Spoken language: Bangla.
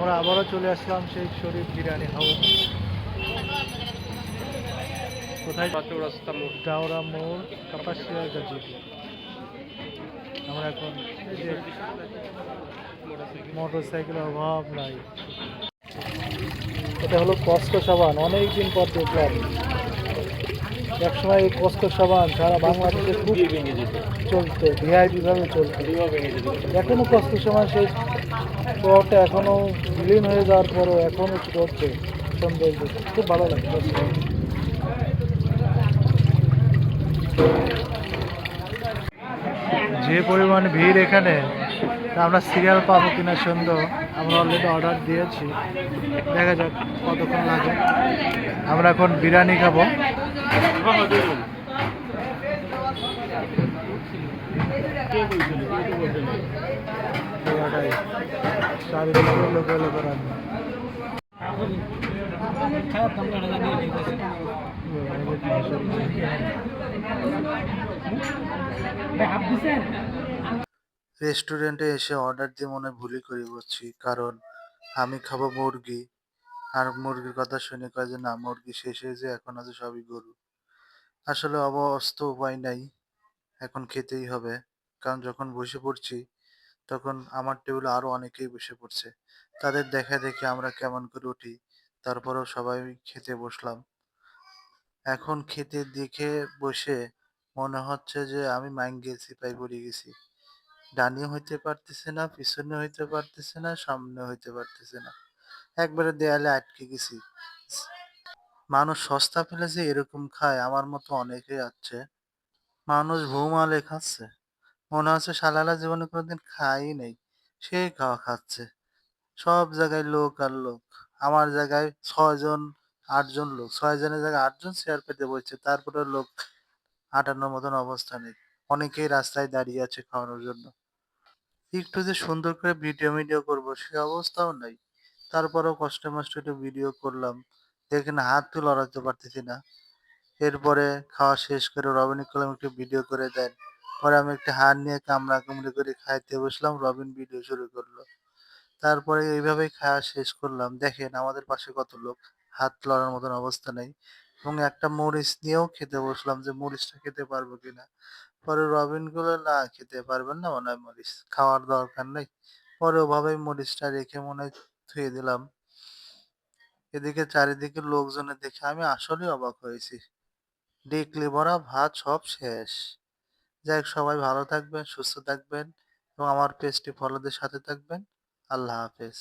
আমরা আবারও চলে আসলাম সেই শরীফ বিরিয়ানি হাউস। কোথায়? চৌরাস্তা মোড় ডাওরা মোড় কাপাসিয়া গাজীপুর। আমরা এখন মোটর সাইকেলের অভাব নাই। এটা হলো কস্কো সাবান অনেক দিন পর দেখলাম। একসময় এই কস্কো সাবান সারা বাংলাদেশে খুব চলতো ভিআইপি ভাবে চলতো। এখনও কষ্ট সময় সেই শহরটা এখনও বিলীন হয়ে যাওয়ার পরও এখনও চলছে সৌন্দর্য খুব ভালো লাগে যে পরিমাণ ভিড় এখানে আমরা সিরিয়াল পাবো কিনা সুন্দর আমরা অলরেডি অর্ডার দিয়েছি। দেখা যাক কতক্ষণ লাগে। আমরা এখন বিরিয়ানি খাব। লোকে লোকে রান্না রেস্টুরেন্টে এসে অর্ডার দিয়ে মনে হয় ভুলই করে বসছি কারণ আমি খাব মুরগি আর মুরগির কথা শুনে কয় যে না মুরগি শেষ হয়েছে এখন আছে সবই গরু। আসলে অবস্থ উপায় নাই এখন খেতেই হবে কারণ যখন বসে পড়ছি তখন আমার টেবিলে আরও অনেকেই বসে পড়ছে। তাদের দেখা দেখে আমরা কেমন করে উঠি, তারপরেও সবাই খেতে বসলাম। এখন খেতে দেখে বসে মনে হচ্ছে যে আমি মাইন গেছি পাই পড়ে গেছি। ডানিও হইতে পারতেছে না, পিছনে হইতে পারতেছে না, সামনে হইতে পারতেছে না। একবারে দেয়ালে আটকে গেছি। মানুষ সস্তা ফেলেছে, এরকম খায়, আমার মতো অনেকেই আছে। মানুষ ভৌমালে খাচ্ছে। মনে হচ্ছে শালালা জীবনে কোনোদিন খাই নাই। সে খাওয়া খাচ্ছে। সব জায়গায় লোক আর লোক। আমার জায়গায় ছয়জন আটজন লোক। ছয় জনের জায়গায় আটজন চেয়ার পেতে বসছে তারপরে লোক হাঁটানোর মতন অবস্থা নেই। অনেকেই রাস্তায় দাঁড়িয়ে আছে খাওয়ানোর জন্য। একটু যে সুন্দর করে ভিডিও ভিডিও করব, সে অবস্থাও নাই। তারপরেও কষ্টে মষ্টে একটু ভিডিও করলাম। দেখেন হাত তো লড়াতে পারতেছি না। এরপরে খাওয়া শেষ করে রবিন কলাম একটু ভিডিও করে দেন। পরে আমি একটা হাত নিয়ে কামড়া কামড়ি করে খাইতে বসলাম, রবিন ভিডিও শুরু করল। তারপরে এইভাবেই খাওয়া শেষ করলাম। দেখেন আমাদের পাশে কত লোক, হাত লড়ার মতন অবস্থা নেই এবং একটা মরিচ নিয়েও খেতে বসলাম যে মরিচটা খেতে পারব কিনা। পরে রবিনগুলো না খেতে পারবেন না, মনে হয় মরিচ খাওয়ার দরকার নেই। পরে ওভাবেই মরিচটা রেখে মনে হয় দিলাম। এদিকে চারিদিকে লোকজনের দেখে আমি আসলেই অবাক হয়েছি। ডেকলি ভরা ভাত সব শেষ। যাই হোক, সবাই ভালো থাকবেন, সুস্থ থাকবেন এবং আমার পেজটি ফলোদের সাথে থাকবেন। আল্লাহ হাফেজ।